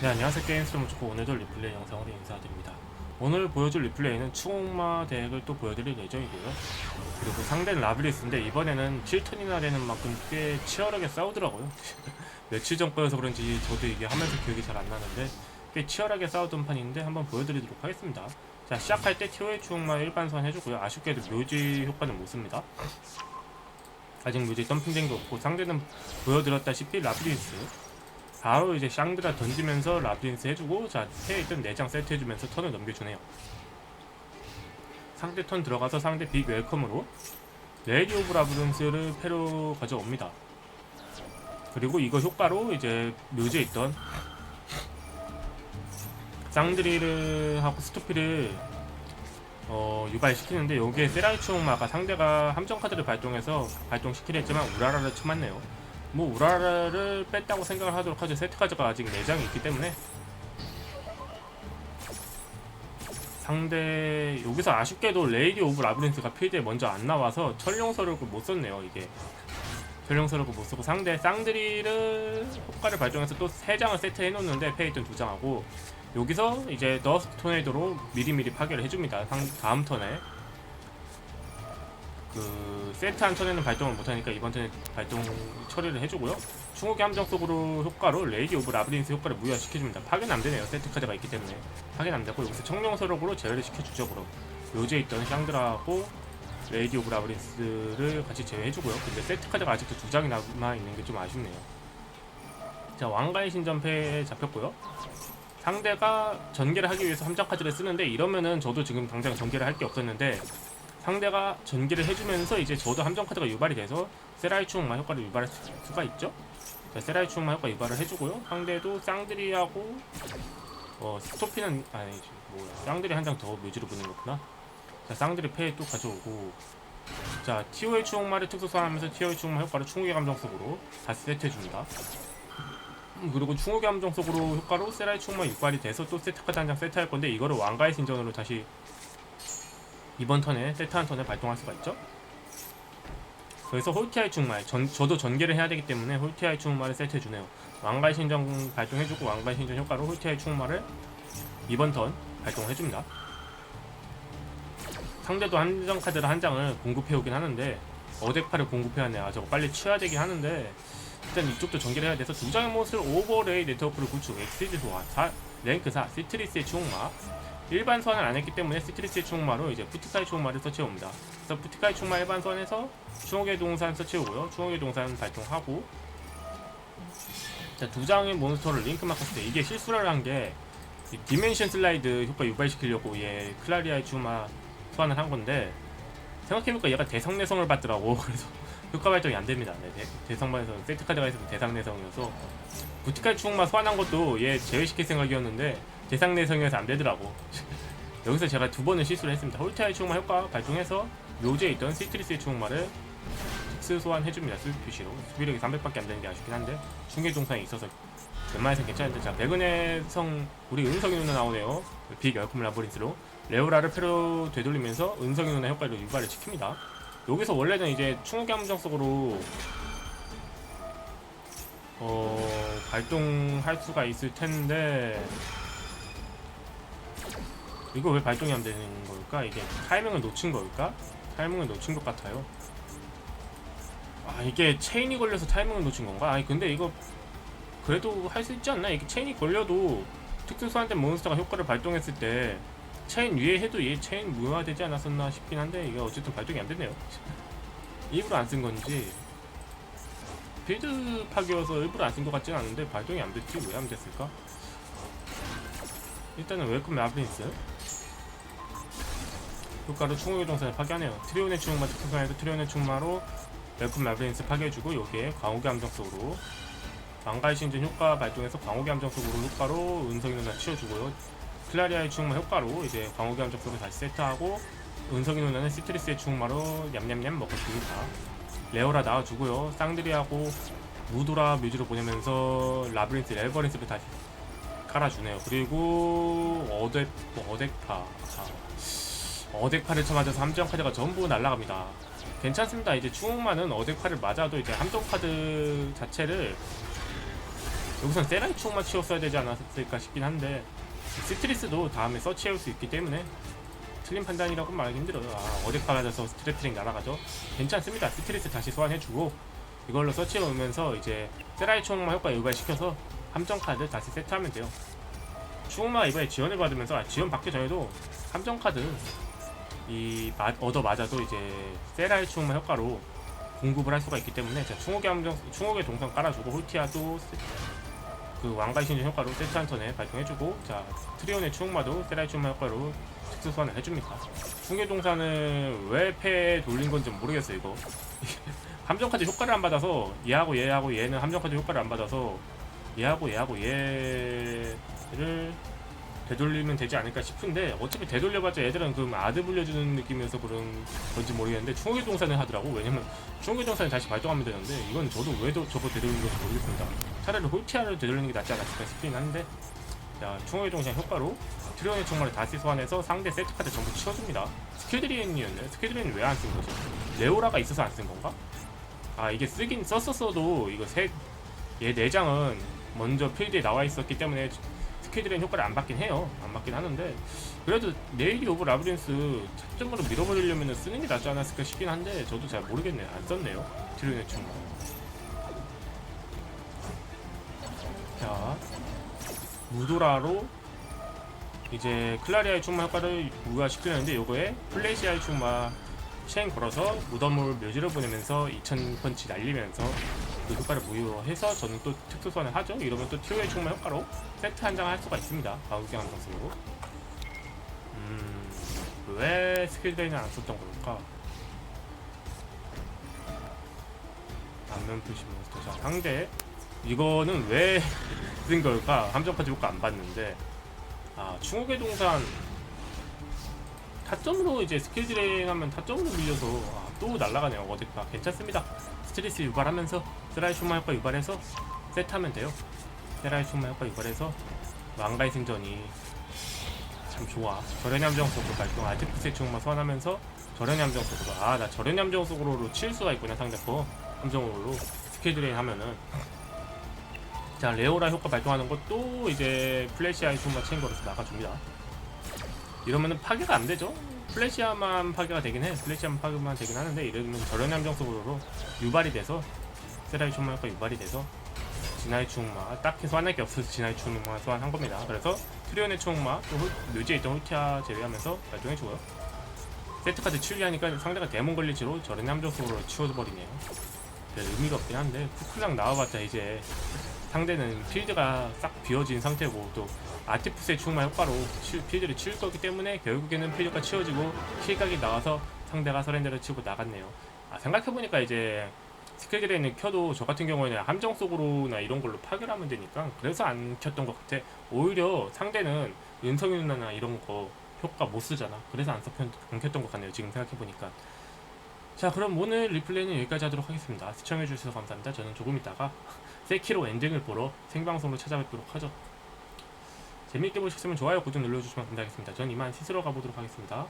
네 안녕하세요. 좋고 오늘도 리플레이 영상으로 인사드립니다. 오늘 보여줄 리플레이는 추억마 덱을 또 보여드릴 예정이고요. 그리고 상대는 라브리스인데 이번에는 7턴이나 되는 만큼 꽤 치열하게 싸우더라고요. 며칠 전 거여서 그런지 저도 이게 하면서 기억이 잘 안 나는데 꽤 치열하게 싸우던 판인데 한번 보여드리도록 하겠습니다. 자 시작할 때 티오의 추억마 일반선 해주고요. 아쉽게도 묘지 효과는 못 씁니다. 아직 묘지 덤핑된 게 없고 상대는 보여드렸다시피 라브리스 바로 이제 샹드라 던지면서 라브린스 해주고 자 패에 있던 4장 세트 해주면서 턴을 넘겨주네요. 상대 턴 들어가서 상대 빅 웰컴으로 레디 오브 라브린스를 패로 가져옵니다. 그리고 이거 효과로 이제 묘지에 있던 쌍드리를 하고 스토피를 어, 유발시키는데 여기에 세라이 추옥마가 상대가 함정 카드를 발동해서 발동시키려 했지만 우라라를 쳐맞네요 뭐 우라라를 뺐다고 생각을 하도록 하죠. 세트 카드가 아직 4장이 있기 때문에 상대 여기서 아쉽게도 레이디 오브 라브린스가 필드에 먼저 안 나와서 철룡서력을 못 썼네요. 이게 철룡서력을 못 쓰고 상대 쌍드리를 효과를 발동해서 또 3장을 세트해 놓는데 페이튼 2장하고 여기서 이제 더스트 토네이도로 미리미리 파괴를 해줍니다. 상, 다음 턴에 그 세트 한 턴에는 발동을 못하니까 이번 턴에 발동 처리를 해주고요. 충옥의 함정 속으로 효과로 레이디 오브 라브린스 효과를 무효화시켜줍니다. 파괴는 안 되네요. 세트 카드가 있기 때문에 파괴는 안 되고 여기서 청룡서력으로 제어를 시켜주죠. 그럼 요지에 있던 샹드라하고 레이디 오브 라브린스를 같이 제외해주고요. 근데 세트 카드가 아직도 두 장이 남아 있는 게 좀 아쉽네요. 자 왕가의 신전패에 잡혔고요. 상대가 전개를 하기 위해서 함정 카드를 쓰는데 이러면은 저도 지금 당장 전개를 할 게 없었는데 상대가 전개를 해주면서 이제 저도 함정 카드가 유발이 돼서 세라이 추억마 효과를 유발할 수- 수가 있죠. 자, 세라이 추억마 효과 유발을 해주고요. 상대도 쌍드리하고 어 스토피는 아니지 뭐 쌍드리 한장 더 묘지로 보는 거구나. 자 쌍드리 패에 또 가져오고 자 티오의 추억마를 특수 소환하면서 티오의 추억마 효과를 충욱의 감정 속으로 다시 세트해줍니다. 음, 그리고 충욱의 함정 속으로 효과로 세라이 추억마 유발이 돼서 또 세트 카드 한 장 세트할 건데 이거를 왕가의 신전으로 다시 이번 턴에 세트 한 턴에 발동할 수가 있죠. 그래서 홀티아이 충말, 전, 저도 전개를 해야 되기 때문에 홀티아이 충말을 세트해주네요. 왕가의 신전 발동해주고 왕가의 신전 효과로 홀티아이 충말을 이번 턴 발동해줍니다. 상대도 한정 카드를 한 장을 공급해오긴 하는데 어덱파를 공급해야 하네. 아 저거 빨리 치워야 되긴 하는데 일단 이쪽도 전개를 해야 돼서 두 장의 몬스를 오버레이 네트워크를 구축, 엑시즈 소환, 4, 랭크 4, 시트리스의 추억마 일반 소환을 안 했기 때문에 시트리스의 추억마로 이제 푸티카이 추억마를 서치해옵니다. 그래서 푸티카이 추억마 일반 소환해서 추억의 동산 서치해오고요. 추억의 동산 발동하고 자, 두 장의 몬스터를 링크 마크했을 때 이게 실수를 한 게 디멘션 슬라이드 효과 유발시키려고 얘 클라리아의 추마 소환을 한 건데 생각해보니까 얘가 대성 내성을 받더라고 그래서 효과 발동이 안 됩니다. 네, 대, 대성반에서 세트 카드가 있어서 대상 내성이어서 부티칼 추억마 소환한 것도 얘 제외시킬 생각이었는데 대상 내성이어서 안 되더라고. 여기서 제가 두 번을 실수를 했습니다. 홀타의 추억마 효과 발동해서 묘지에 있던 시트리스의 추억마를 특수 소환해줍니다. 수비 표시로. 수비력이 300밖에 안 되는 게 아쉽긴 한데 중계 동상이 있어서 웬만해서 괜찮은데 자 백은의 성 우리 은성이 누나 나오네요. 빅 열컴 라보린스로 레오라를 패로 되돌리면서 은성이 누나 효과를 유발을 시킵니다. 여기서 원래는 이제 충욱의 함정 속으로 어 발동할 수가 있을 텐데 이거 왜 발동이 안 되는 걸까? 이게 타이밍을 놓친 걸까? 타이밍을 놓친 것 같아요. 아 이게 체인이 걸려서 타이밍을 놓친 건가? 아니 근데 이거 그래도 할 수 있지 않나? 이게 체인이 걸려도 특수 소환된 몬스터가 효과를 발동했을 때 체인 위에 해도 얘 체인 무효화되지 않았었나 싶긴 한데 이게 어쨌든 발동이 안 되네요. 일부러 안 쓴 건지 빌드 파기여서 일부러 안 쓴 것 같진 않은데 발동이 안 됐지 왜 안 됐을까? 일단은 웰컴 라브린스 효과로 충옥의 동산을 파괴하네요. 트리온의 충마 특수선에서 트리온의 충마로 웰컴 라브린스 파괴해주고 여기에 광옥의 함정 속으로 왕가의 신전 효과 발동해서 광옥의 함정 속으로 효과로 은성이 누나 치워주고요. 클라리아의 충마 효과로 이제 함정 속으로 다시 세트하고 은성이 누나는 시트리스의 충마로 냠냠냠 먹어줍니다. 레오라 나와주고요. 쌍드리하고 무도라 뮤즈로 보내면서 라브린스 레버린스를 다시 깔아주네요. 그리고 뭐 어덱파 아, 어덱파를 쳐맞아서 함정 카드가 전부 날아갑니다. 괜찮습니다. 이제 추억만은 어덱파를 맞아도 이제 함정 카드 자체를 여기선 세라이 축만 치웠어야 되지 않았을까 싶긴 한데 스트리스도 다음에 서치해올 수 있기 때문에 틀린 판단이라고 말하기 힘들어요. 아, 어디 빨아져서 스트레트링 날아가죠? 괜찮습니다. 스트리스 다시 소환해주고 이걸로 서치해 오면서 이제 세라이 총마 효과 유발시켜서 함정 카드 다시 세트하면 돼요. 추우마 이번에 지원을 받으면서 아, 지원 받기 전에도 함정 카드 이 마- 얻어 맞아도 이제 세라이 추우마 효과로 공급을 할 수가 있기 때문에 자 충옥의 함정 충옥의 동선 깔아주고 홀티아도 세- 그 왕가의 신전 효과로 세트 한 턴에 발동해주고 자 트리온의 추옥마도 세라이 추옥마 효과로 특수 소환을 해줍니다. 충의 동산은 왜 패에 돌린 건지 모르겠어요 이거. 함정 카드 효과를 안 받아서 얘하고 얘하고 얘는 함정 카드 효과를 안 받아서 얘하고 얘하고 얘를 되돌리면 되지 않을까 싶은데 어차피 되돌려봤자 얘들은 그 아드 불려주는 느낌이어서 그런 건지 모르겠는데 충의 동산을 하더라고. 왜냐면 충의 동산이 다시 발동하면 되는데 이건 저도 왜 도- 저거 되돌리는 건지 모르겠습니다. 차라리 홀티아를 되돌리는 게 낫지 않았을까 싶긴 한데 자 충의 동산 효과로 트리온의 총말을 다시 소환해서 상대 세트 카드 전부 치워줍니다. 스케드리엔이었네. 스케드리엔 왜 안 쓴 거지? 레오라가 있어서 안 쓴 건가? 아 이게 쓰긴 썼었어도 이거 세얘 내장은 먼저 필드에 나와 있었기 때문에 스케드리엔 효과를 안 받긴 해요. 안 받긴 하는데 그래도 네일이 오브 라브린스 차점으로 밀어버리려면 쓰는 게 낫지 않았을까 싶긴 한데 저도 잘 모르겠네요. 안 썼네요. 트리온의 총말 자 무도라로 이제 클라리아의 충마 효과를 부여시키는데 요거에 플레시아의 충마 체인 걸어서 무덤을 묘지를 보내면서 2000 펀치 날리면서 그 효과를 무효해서 저는 또 특수 소환을 하죠. 이러면 또 티오의 충마 효과로 세트 한장할 수가 있습니다. 한장 쓰고. 음, 왜 스킬드에는 안 썼던 걸까? 안면 표시 몬스터. 자, 상대 이거는 왜 쓴 걸까? 함정까지 효과 안 봤는데 아 충옥의 동산 타점으로 이제 스킬 딜행하면 타점으로 밀려서 아, 또 날아가네요 어디가 괜찮습니다 스트레스 유발하면서 세라이 슈마 효과 유발해서 세트하면 돼요. 세라이 슈마 효과 유발해서 왕가의 생전이 참 좋아. 절연 함정 속으로 발동 아티프스의 충마 소환하면서 절연 함정 속으로. 아나 절연 함정 속으로 칠 수가 있구나 상대 거 함정으로 딜행 하면은. 자 레오라 효과 발동하는 것도 이제 플래시아의 슈마 체인거로서 나가줍니다. 이러면은 파괴가 안 되죠. 플래시아만 파괴가 되긴 해. 플래시아만 파괴만 되긴 하는데 이러면 저런 함정 속으로 유발이 돼서 세라이 충마가 유발이 돼서 진화의 충마 딱히 소환할 게 없어서 진화의 충마 소환한 겁니다. 그래서 트리온의 충마 또 홀- 묘지에 있던 홀티아 제외하면서 발동해주고요. 세트 카드 출리하니까 상대가 데몬 걸리지로 저런 함정 속으로 치워버리네요. 별 의미가 없긴 한데 쿠클랑 나와봤자 이제 상대는 필드가 싹 비어진 상태고 또 아티푸스의 충마 효과로 치- 필드를 치울 거기 때문에 결국에는 필드가 치워지고 킬각이 나와서 상대가 서렌더를 치고 나갔네요. 아, 생각해보니까 이제 스킬드레인을 켜도 저 같은 경우에는 함정 속으로나 이런 걸로 파괴를 하면 되니까 그래서 안 켰던 것 같아. 오히려 상대는 은성이 누나나 이런 거 효과 못 쓰잖아. 그래서 안, 안 켰던 것 같네요. 지금 생각해보니까. 자 그럼 오늘 리플레이는 여기까지 하도록 하겠습니다. 시청해주셔서 감사합니다. 저는 조금 있다가 세키로 엔딩을 보러 생방송으로 찾아뵙도록 하죠. 재미있게 보셨으면 좋아요, 구독 눌러주시면 감사하겠습니다. 전 이만 스스로 가보도록 하겠습니다.